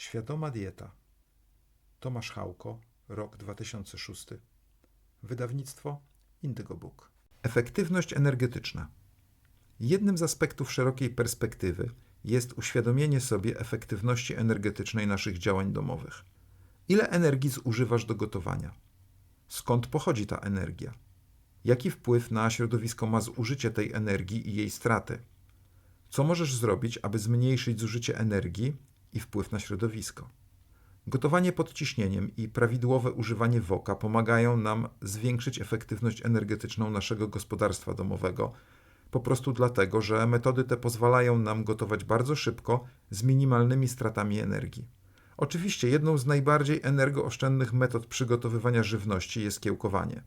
Świadoma dieta. Tomasz Hałko, rok 2006. Wydawnictwo Indigo Book. Efektywność energetyczna. Jednym z aspektów szerokiej perspektywy jest uświadomienie sobie efektywności energetycznej naszych działań domowych. Ile energii zużywasz do gotowania? Skąd pochodzi ta energia? Jaki wpływ na środowisko ma zużycie tej energii i jej straty? Co możesz zrobić, aby zmniejszyć zużycie energii i wpływ na środowisko? Gotowanie pod ciśnieniem i prawidłowe używanie woka pomagają nam zwiększyć efektywność energetyczną naszego gospodarstwa domowego, po prostu dlatego, że metody te pozwalają nam gotować bardzo szybko z minimalnymi stratami energii. Oczywiście jedną z najbardziej energooszczędnych metod przygotowywania żywności jest kiełkowanie.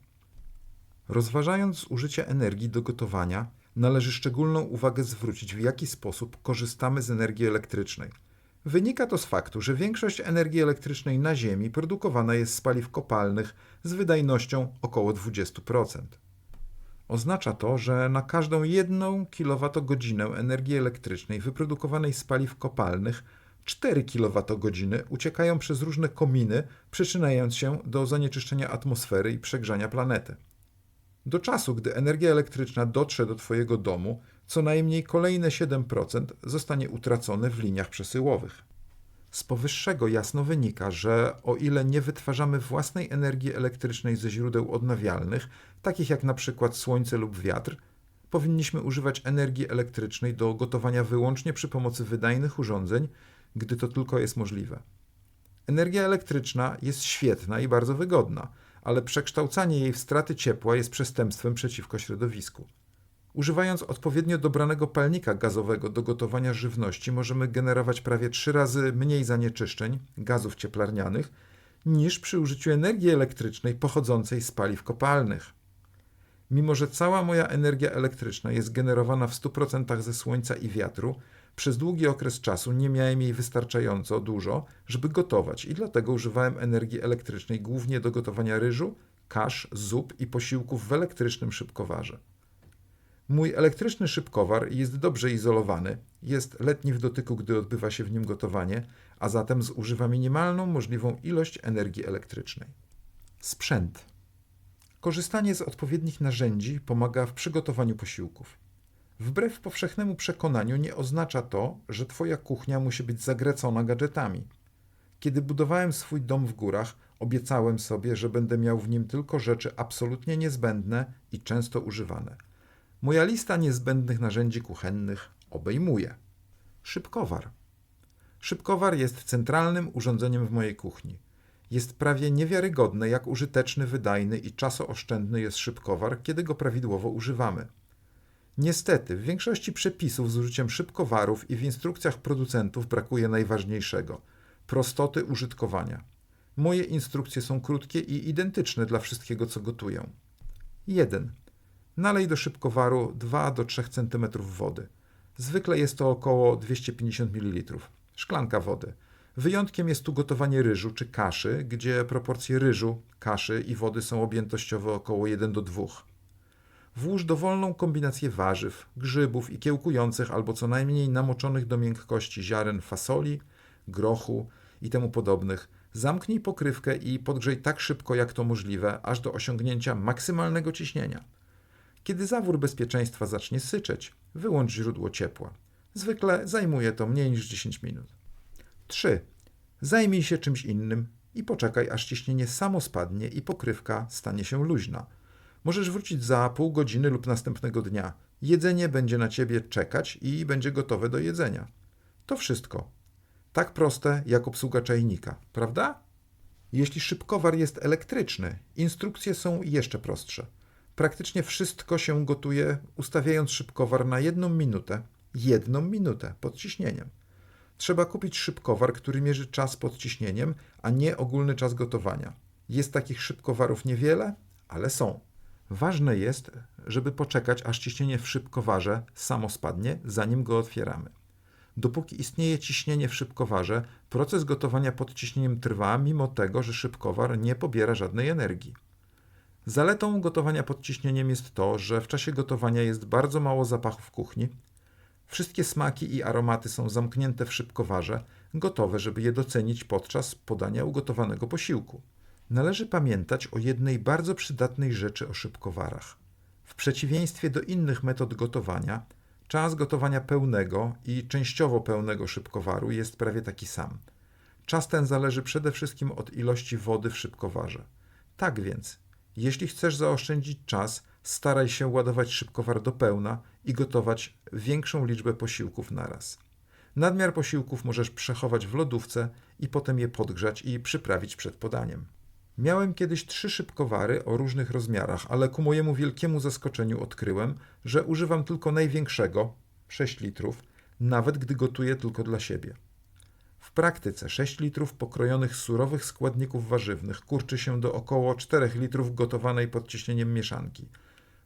Rozważając użycie energii do gotowania, należy szczególną uwagę zwrócić, w jaki sposób korzystamy z energii elektrycznej. Wynika to z faktu, że większość energii elektrycznej na Ziemi produkowana jest z paliw kopalnych z wydajnością około 20%. Oznacza to, że na każdą jedną kWh energii elektrycznej wyprodukowanej z paliw kopalnych 4 kWh uciekają przez różne kominy, przyczyniając się do zanieczyszczenia atmosfery i przegrzania planety. Do czasu, gdy energia elektryczna dotrze do Twojego domu, co najmniej kolejne 7% zostanie utracone w liniach przesyłowych. Z powyższego jasno wynika, że o ile nie wytwarzamy własnej energii elektrycznej ze źródeł odnawialnych, takich jak na przykład słońce lub wiatr, powinniśmy używać energii elektrycznej do gotowania wyłącznie przy pomocy wydajnych urządzeń, gdy to tylko jest możliwe. Energia elektryczna jest świetna i bardzo wygodna, ale przekształcanie jej w straty ciepła jest przestępstwem przeciwko środowisku. Używając odpowiednio dobranego palnika gazowego do gotowania żywności, możemy generować prawie trzy razy mniej zanieczyszczeń gazów cieplarnianych niż przy użyciu energii elektrycznej pochodzącej z paliw kopalnych. Mimo, że cała moja energia elektryczna jest generowana w 100% ze słońca i wiatru, przez długi okres czasu nie miałem jej wystarczająco dużo, żeby gotować i dlatego używałem energii elektrycznej głównie do gotowania ryżu, kasz, zup i posiłków w elektrycznym szybkowarze. Mój elektryczny szybkowar jest dobrze izolowany, jest letni w dotyku, gdy odbywa się w nim gotowanie, a zatem zużywa minimalną możliwą ilość energii elektrycznej. Sprzęt. Korzystanie z odpowiednich narzędzi pomaga w przygotowaniu posiłków. Wbrew powszechnemu przekonaniu nie oznacza to, że Twoja kuchnia musi być zagrecona gadżetami. Kiedy budowałem swój dom w górach, obiecałem sobie, że będę miał w nim tylko rzeczy absolutnie niezbędne i często używane. Moja lista niezbędnych narzędzi kuchennych obejmuje szybkowar. Szybkowar jest centralnym urządzeniem w mojej kuchni. Jest prawie niewiarygodne, jak użyteczny, wydajny i czasooszczędny jest szybkowar, kiedy go prawidłowo używamy. Niestety, w większości przepisów z użyciem szybkowarów i w instrukcjach producentów brakuje najważniejszego prostoty użytkowania. Moje instrukcje są krótkie i identyczne dla wszystkiego, co gotuję. 1. Nalej do szybkowaru 2 do 3 cm wody. Zwykle jest to około 250 ml. Szklanka wody. Wyjątkiem jest tu gotowanie ryżu czy kaszy, gdzie proporcje ryżu, kaszy i wody są objętościowo około 1 do 2. Włóż dowolną kombinację warzyw, grzybów i kiełkujących albo co najmniej namoczonych do miękkości ziaren fasoli, grochu i temu podobnych. Zamknij pokrywkę i podgrzej tak szybko jak to możliwe, aż do osiągnięcia maksymalnego ciśnienia. Kiedy zawór bezpieczeństwa zacznie syczeć, wyłącz źródło ciepła. Zwykle zajmuje to mniej niż 10 minut. 3. Zajmij się czymś innym i poczekaj, aż ciśnienie samo spadnie i pokrywka stanie się luźna. Możesz wrócić za pół godziny lub następnego dnia. Jedzenie będzie na ciebie czekać i będzie gotowe do jedzenia. To wszystko. Tak proste jak obsługa czajnika, prawda? Jeśli szybkowar jest elektryczny, instrukcje są jeszcze prostsze. Praktycznie wszystko się gotuje, ustawiając szybkowar na jedną minutę, jedną minutę pod ciśnieniem. Trzeba kupić szybkowar, który mierzy czas pod ciśnieniem, a nie ogólny czas gotowania. Jest takich szybkowarów niewiele, ale są. Ważne jest, żeby poczekać, aż ciśnienie w szybkowarze samo spadnie, zanim go otwieramy. Dopóki istnieje ciśnienie w szybkowarze, proces gotowania pod ciśnieniem trwa, mimo tego, że szybkowar nie pobiera żadnej energii. Zaletą gotowania pod ciśnieniem jest to, że w czasie gotowania jest bardzo mało zapachu w kuchni. Wszystkie smaki i aromaty są zamknięte w szybkowarze, gotowe, żeby je docenić podczas podania ugotowanego posiłku. Należy pamiętać o jednej bardzo przydatnej rzeczy o szybkowarach. W przeciwieństwie do innych metod gotowania, czas gotowania pełnego i częściowo pełnego szybkowaru jest prawie taki sam. Czas ten zależy przede wszystkim od ilości wody w szybkowarze. Tak więc, jeśli chcesz zaoszczędzić czas, staraj się ładować szybkowar do pełna i gotować większą liczbę posiłków naraz. Nadmiar posiłków możesz przechować w lodówce i potem je podgrzać i przyprawić przed podaniem. Miałem kiedyś trzy szybkowary o różnych rozmiarach, ale ku mojemu wielkiemu zaskoczeniu odkryłem, że używam tylko największego 6 litrów, nawet gdy gotuję tylko dla siebie. Praktyce 6 litrów pokrojonych surowych składników warzywnych kurczy się do około 4 litrów gotowanej pod ciśnieniem mieszanki.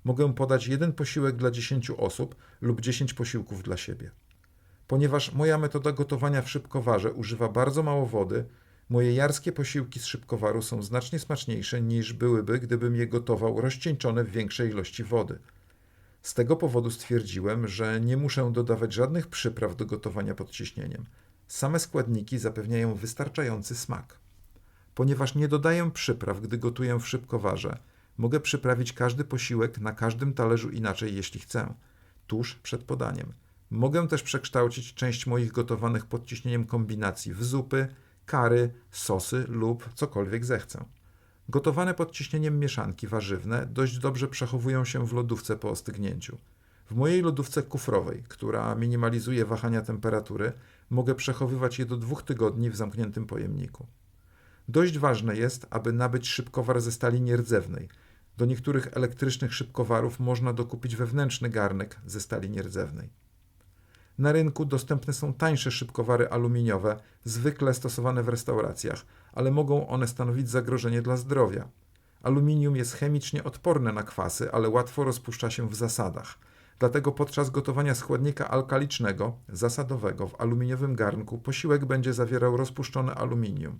Mogę podać jeden posiłek dla 10 osób lub 10 posiłków dla siebie. Ponieważ moja metoda gotowania w szybkowarze używa bardzo mało wody, moje jarskie posiłki z szybkowaru są znacznie smaczniejsze niż byłyby, gdybym je gotował rozcieńczone w większej ilości wody. Z tego powodu stwierdziłem, że nie muszę dodawać żadnych przypraw do gotowania pod ciśnieniem. Same składniki zapewniają wystarczający smak. Ponieważ nie dodaję przypraw, gdy gotuję w szybkowarze, mogę przyprawić każdy posiłek na każdym talerzu inaczej, jeśli chcę, tuż przed podaniem. Mogę też przekształcić część moich gotowanych pod ciśnieniem kombinacji w zupy, kary, sosy lub cokolwiek zechcę. Gotowane pod ciśnieniem mieszanki warzywne dość dobrze przechowują się w lodówce po ostygnięciu. W mojej lodówce kufrowej, która minimalizuje wahania temperatury, mogę przechowywać je do dwóch tygodni w zamkniętym pojemniku. Dość ważne jest, aby nabyć szybkowar ze stali nierdzewnej. Do niektórych elektrycznych szybkowarów można dokupić wewnętrzny garnek ze stali nierdzewnej. Na rynku dostępne są tańsze szybkowary aluminiowe, zwykle stosowane w restauracjach, ale mogą one stanowić zagrożenie dla zdrowia. Aluminium jest chemicznie odporne na kwasy, ale łatwo rozpuszcza się w zasadach. Dlatego podczas gotowania składnika alkalicznego, zasadowego w aluminiowym garnku, posiłek będzie zawierał rozpuszczone aluminium.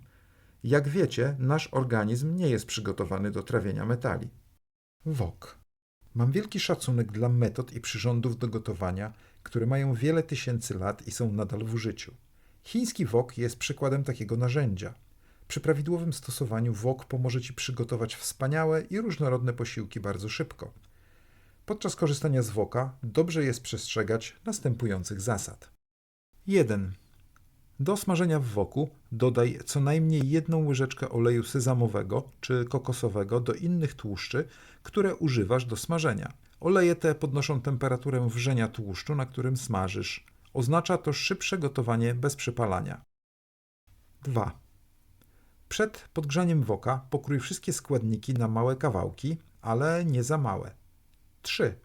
Jak wiecie, nasz organizm nie jest przygotowany do trawienia metali. Wok. Mam wielki szacunek dla metod i przyrządów do gotowania, które mają wiele tysięcy lat i są nadal w użyciu. Chiński wok jest przykładem takiego narzędzia. Przy prawidłowym stosowaniu wok pomoże Ci przygotować wspaniałe i różnorodne posiłki bardzo szybko. Podczas korzystania z woka dobrze jest przestrzegać następujących zasad. 1. Do smażenia w woku dodaj co najmniej jedną łyżeczkę oleju sezamowego czy kokosowego do innych tłuszczy, które używasz do smażenia. Oleje te podnoszą temperaturę wrzenia tłuszczu, na którym smażysz. Oznacza to szybsze gotowanie bez przypalania. 2. Przed podgrzaniem woka pokrój wszystkie składniki na małe kawałki, ale nie za małe. 3.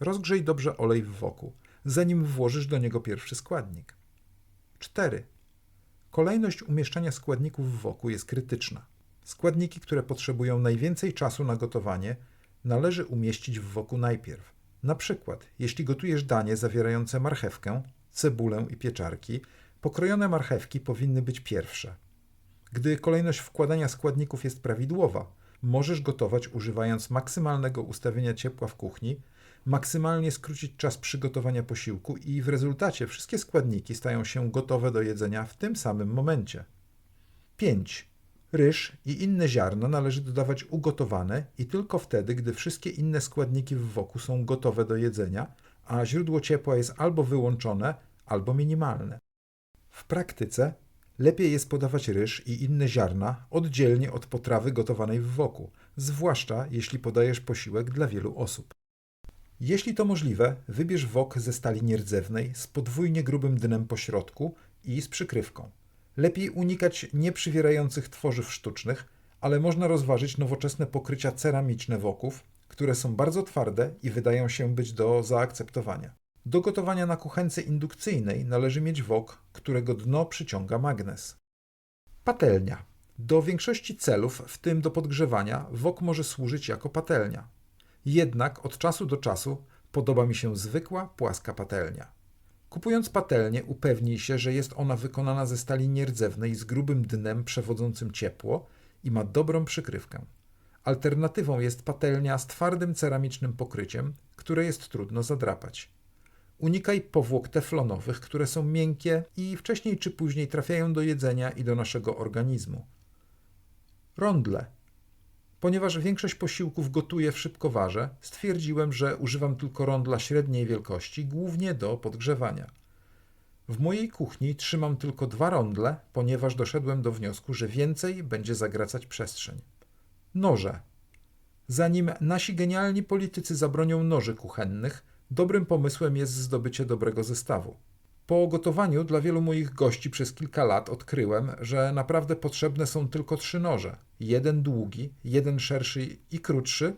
Rozgrzej dobrze olej w woku, zanim włożysz do niego pierwszy składnik. 4. Kolejność umieszczania składników w woku jest krytyczna. Składniki, które potrzebują najwięcej czasu na gotowanie, należy umieścić w woku najpierw. Na przykład, jeśli gotujesz danie zawierające marchewkę, cebulę i pieczarki, pokrojone marchewki powinny być pierwsze. Gdy kolejność wkładania składników jest prawidłowa, możesz gotować używając maksymalnego ustawienia ciepła w kuchni, maksymalnie skrócić czas przygotowania posiłku i w rezultacie wszystkie składniki stają się gotowe do jedzenia w tym samym momencie. 5. Ryż i inne ziarno należy dodawać ugotowane i tylko wtedy, gdy wszystkie inne składniki w woku są gotowe do jedzenia, a źródło ciepła jest albo wyłączone, albo minimalne. W praktyce lepiej jest podawać ryż i inne ziarna oddzielnie od potrawy gotowanej w woku, zwłaszcza jeśli podajesz posiłek dla wielu osób. Jeśli to możliwe, wybierz wok ze stali nierdzewnej z podwójnie grubym dnem po środku i z przykrywką. Lepiej unikać nieprzywierających tworzyw sztucznych, ale można rozważyć nowoczesne pokrycia ceramiczne woków, które są bardzo twarde i wydają się być do zaakceptowania. Do gotowania na kuchence indukcyjnej należy mieć wok, którego dno przyciąga magnes. Patelnia. Do większości celów, w tym do podgrzewania, wok może służyć jako patelnia. Jednak od czasu do czasu podoba mi się zwykła, płaska patelnia. Kupując patelnię, upewnij się, że jest ona wykonana ze stali nierdzewnej z grubym dnem przewodzącym ciepło i ma dobrą przykrywkę. Alternatywą jest patelnia z twardym ceramicznym pokryciem, które jest trudno zadrapać. Unikaj powłok teflonowych, które są miękkie i wcześniej czy później trafiają do jedzenia i do naszego organizmu. Rondle. Ponieważ większość posiłków gotuję w szybkowarze, stwierdziłem, że używam tylko rondla średniej wielkości, głównie do podgrzewania. W mojej kuchni trzymam tylko dwa rondle, ponieważ doszedłem do wniosku, że więcej będzie zagracać przestrzeń. Noże. Zanim nasi genialni politycy zabronią noży kuchennych, dobrym pomysłem jest zdobycie dobrego zestawu. Po gotowaniu dla wielu moich gości przez kilka lat odkryłem, że naprawdę potrzebne są tylko trzy noże: jeden długi, jeden szerszy i krótszy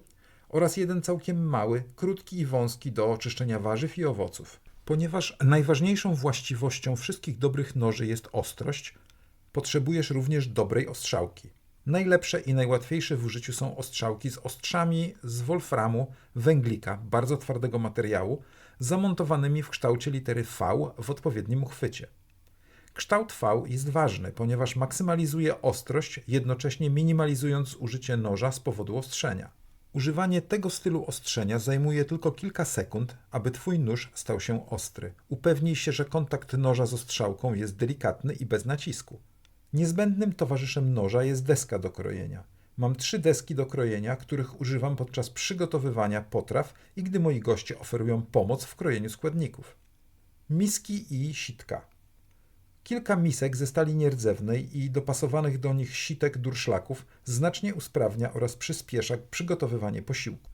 oraz jeden całkiem mały, krótki i wąski do oczyszczenia warzyw i owoców. Ponieważ najważniejszą właściwością wszystkich dobrych noży jest ostrość, potrzebujesz również dobrej ostrzałki. Najlepsze i najłatwiejsze w użyciu są ostrzałki z ostrzami z wolframu, węglika, bardzo twardego materiału, zamontowanymi w kształcie litery V w odpowiednim uchwycie. Kształt V jest ważny, ponieważ maksymalizuje ostrość, jednocześnie minimalizując użycie noża z powodu ostrzenia. Używanie tego stylu ostrzenia zajmuje tylko kilka sekund, aby Twój nóż stał się ostry. Upewnij się, że kontakt noża z ostrzałką jest delikatny i bez nacisku. Niezbędnym towarzyszem noża jest deska do krojenia. Mam trzy deski do krojenia, których używam podczas przygotowywania potraw i gdy moi goście oferują pomoc w krojeniu składników. Miski i sitka. Kilka misek ze stali nierdzewnej i dopasowanych do nich sitek durszlaków znacznie usprawnia oraz przyspiesza przygotowywanie posiłku.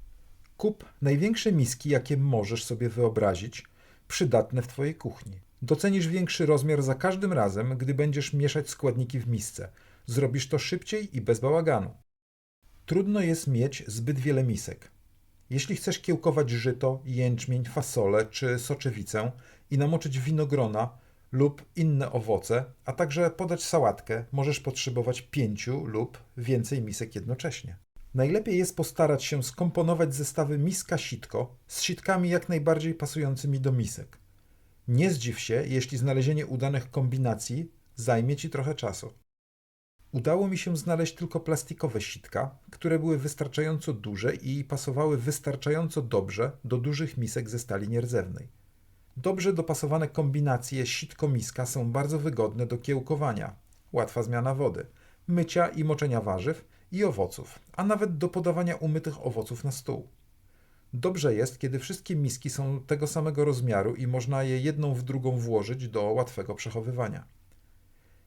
Kup największe miski, jakie możesz sobie wyobrazić, przydatne w Twojej kuchni. Docenisz większy rozmiar za każdym razem, gdy będziesz mieszać składniki w misce. Zrobisz to szybciej i bez bałaganu. Trudno jest mieć zbyt wiele misek. Jeśli chcesz kiełkować żyto, jęczmień, fasolę czy soczewicę i namoczyć winogrona lub inne owoce, a także podać sałatkę, możesz potrzebować pięciu lub więcej misek jednocześnie. Najlepiej jest postarać się skomponować zestawy miska-sitko z sitkami jak najbardziej pasującymi do misek. Nie zdziw się, jeśli znalezienie udanych kombinacji zajmie Ci trochę czasu. Udało mi się znaleźć tylko plastikowe sitka, które były wystarczająco duże i pasowały wystarczająco dobrze do dużych misek ze stali nierdzewnej. Dobrze dopasowane kombinacje sitko-miska są bardzo wygodne do kiełkowania, łatwa zmiana wody, mycia i moczenia warzyw i owoców, a nawet do podawania umytych owoców na stół. Dobrze jest, kiedy wszystkie miski są tego samego rozmiaru i można je jedną w drugą włożyć do łatwego przechowywania.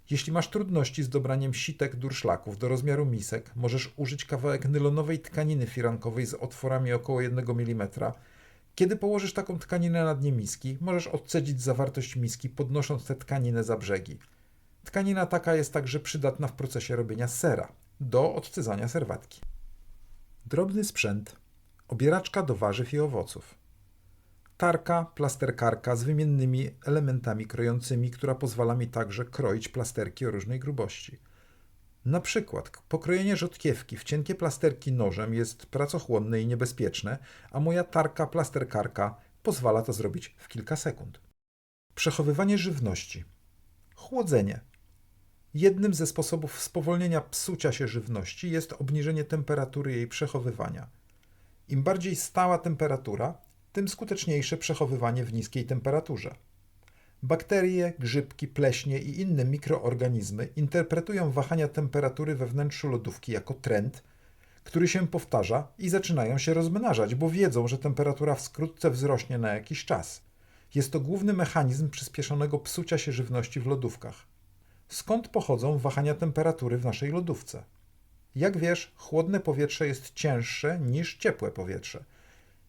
Jeśli masz trudności z dobraniem sitek durszlaków do rozmiaru misek, możesz użyć kawałek nylonowej tkaniny firankowej z otworami około 1 mm. Kiedy położysz taką tkaninę na dnie miski, możesz odcedzić zawartość miski, podnosząc tę tkaninę za brzegi. Tkanina taka jest także przydatna w procesie robienia sera, do odcydzania serwatki. Drobny sprzęt, obieraczka do warzyw i owoców. Tarka, plasterkarka z wymiennymi elementami krojącymi, która pozwala mi także kroić plasterki o różnej grubości. Na przykład pokrojenie rzodkiewki w cienkie plasterki nożem jest pracochłonne i niebezpieczne, a moja tarka plasterkarka pozwala to zrobić w kilka sekund. Przechowywanie żywności. Chłodzenie. Jednym ze sposobów spowolnienia psucia się żywności jest obniżenie temperatury jej przechowywania. Im bardziej stała temperatura, tym skuteczniejsze przechowywanie w niskiej temperaturze. Bakterie, grzybki, pleśnie i inne mikroorganizmy interpretują wahania temperatury we wnętrzu lodówki jako trend, który się powtarza i zaczynają się rozmnażać, bo wiedzą, że temperatura wkrótce wzrośnie na jakiś czas. Jest to główny mechanizm przyspieszonego psucia się żywności w lodówkach. Skąd pochodzą wahania temperatury w naszej lodówce? Jak wiesz, chłodne powietrze jest cięższe niż ciepłe powietrze.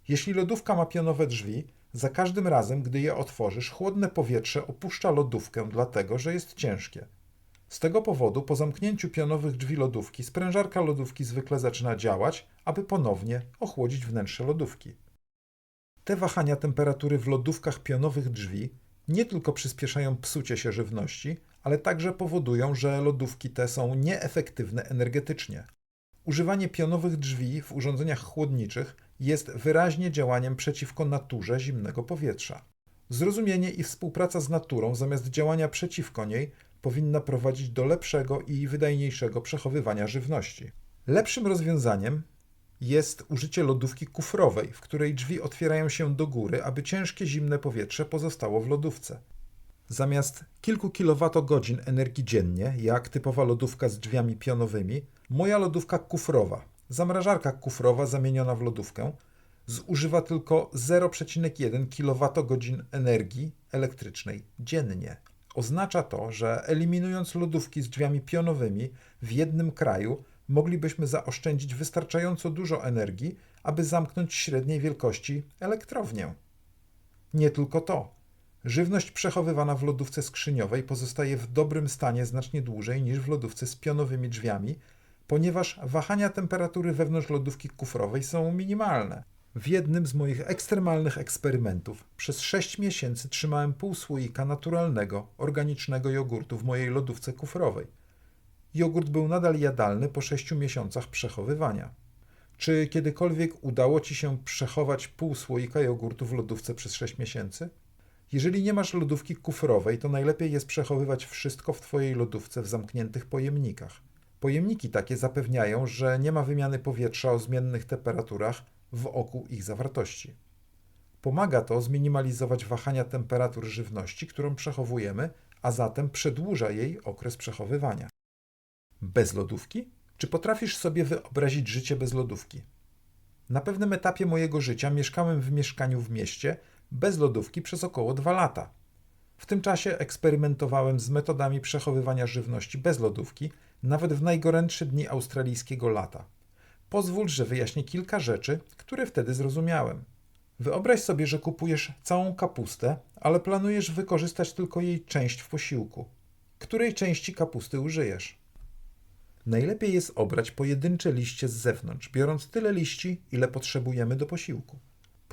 Jeśli lodówka ma pionowe drzwi, za każdym razem, gdy je otworzysz, chłodne powietrze opuszcza lodówkę, dlatego że jest ciężkie. Z tego powodu, po zamknięciu pionowych drzwi lodówki, sprężarka lodówki zwykle zaczyna działać, aby ponownie ochłodzić wnętrze lodówki. Te wahania temperatury w lodówkach pionowych drzwi nie tylko przyspieszają psucie się żywności, ale także powodują, że lodówki te są nieefektywne energetycznie. Używanie pionowych drzwi w urządzeniach chłodniczych jest wyraźnie działaniem przeciwko naturze zimnego powietrza. Zrozumienie i współpraca z naturą zamiast działania przeciwko niej powinna prowadzić do lepszego i wydajniejszego przechowywania żywności. Lepszym rozwiązaniem jest użycie lodówki kufrowej, w której drzwi otwierają się do góry, aby ciężkie zimne powietrze pozostało w lodówce. Zamiast kilku kilowatogodzin energii dziennie, jak typowa lodówka z drzwiami pionowymi, moja lodówka kufrowa, zamrażarka kufrowa zamieniona w lodówkę, zużywa tylko 0,1 kWh energii elektrycznej dziennie. Oznacza to, że eliminując lodówki z drzwiami pionowymi w jednym kraju, moglibyśmy zaoszczędzić wystarczająco dużo energii, aby zamknąć średniej wielkości elektrownię. Nie tylko to. Żywność przechowywana w lodówce skrzyniowej pozostaje w dobrym stanie znacznie dłużej niż w lodówce z pionowymi drzwiami, ponieważ wahania temperatury wewnątrz lodówki kufrowej są minimalne. W jednym z moich ekstremalnych eksperymentów przez 6 miesięcy trzymałem pół słoika naturalnego, organicznego jogurtu w mojej lodówce kufrowej. Jogurt był nadal jadalny po 6 miesiącach przechowywania. Czy kiedykolwiek udało Ci się przechować pół słoika jogurtu w lodówce przez 6 miesięcy? Jeżeli nie masz lodówki kufrowej, to najlepiej jest przechowywać wszystko w Twojej lodówce w zamkniętych pojemnikach. Pojemniki takie zapewniają, że nie ma wymiany powietrza o zmiennych temperaturach wokół ich zawartości. Pomaga to zminimalizować wahania temperatur żywności, którą przechowujemy, a zatem przedłuża jej okres przechowywania. Bez lodówki? Czy potrafisz sobie wyobrazić życie bez lodówki? Na pewnym etapie mojego życia mieszkałem w mieszkaniu w mieście bez lodówki przez około dwa lata. W tym czasie eksperymentowałem z metodami przechowywania żywności bez lodówki, nawet w najgorętsze dni australijskiego lata. Pozwól, że wyjaśnię kilka rzeczy, które wtedy zrozumiałem. Wyobraź sobie, że kupujesz całą kapustę, ale planujesz wykorzystać tylko jej część w posiłku. Której części kapusty użyjesz? Najlepiej jest obrać pojedyncze liście z zewnątrz, biorąc tyle liści, ile potrzebujemy do posiłku.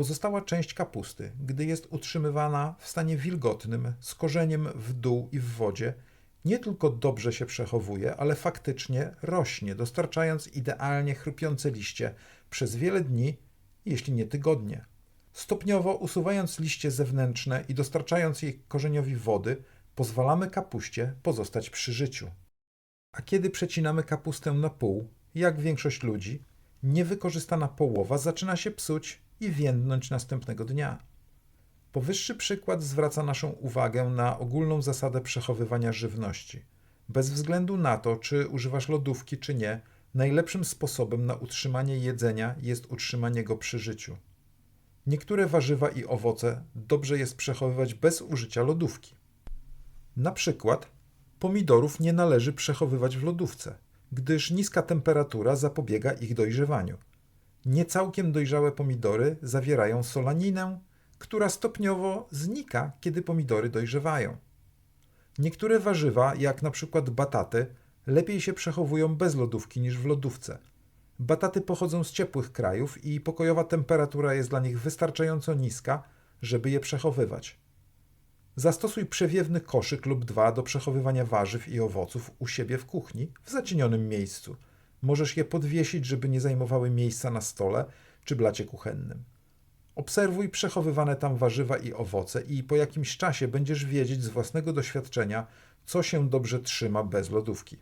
Pozostała część kapusty, gdy jest utrzymywana w stanie wilgotnym, z korzeniem w dół i w wodzie, nie tylko dobrze się przechowuje, ale faktycznie rośnie, dostarczając idealnie chrupiące liście przez wiele dni, jeśli nie tygodnie. Stopniowo usuwając liście zewnętrzne i dostarczając jej korzeniowi wody, pozwalamy kapuście pozostać przy życiu. A kiedy przecinamy kapustę na pół, jak większość ludzi, niewykorzystana połowa zaczyna się psuć i więdnąć następnego dnia. Powyższy przykład zwraca naszą uwagę na ogólną zasadę przechowywania żywności. Bez względu na to, czy używasz lodówki, czy nie, najlepszym sposobem na utrzymanie jedzenia jest utrzymanie go przy życiu. Niektóre warzywa i owoce dobrze jest przechowywać bez użycia lodówki. Na przykład pomidorów nie należy przechowywać w lodówce, gdyż niska temperatura zapobiega ich dojrzewaniu. Niecałkiem dojrzałe pomidory zawierają solaninę, która stopniowo znika, kiedy pomidory dojrzewają. Niektóre warzywa, jak na przykład bataty, lepiej się przechowują bez lodówki niż w lodówce. Bataty pochodzą z ciepłych krajów i pokojowa temperatura jest dla nich wystarczająco niska, żeby je przechowywać. Zastosuj przewiewny koszyk lub dwa do przechowywania warzyw i owoców u siebie w kuchni w zacienionym miejscu. Możesz je podwiesić, żeby nie zajmowały miejsca na stole czy blacie kuchennym. Obserwuj przechowywane tam warzywa i owoce i po jakimś czasie będziesz wiedzieć z własnego doświadczenia, co się dobrze trzyma bez lodówki.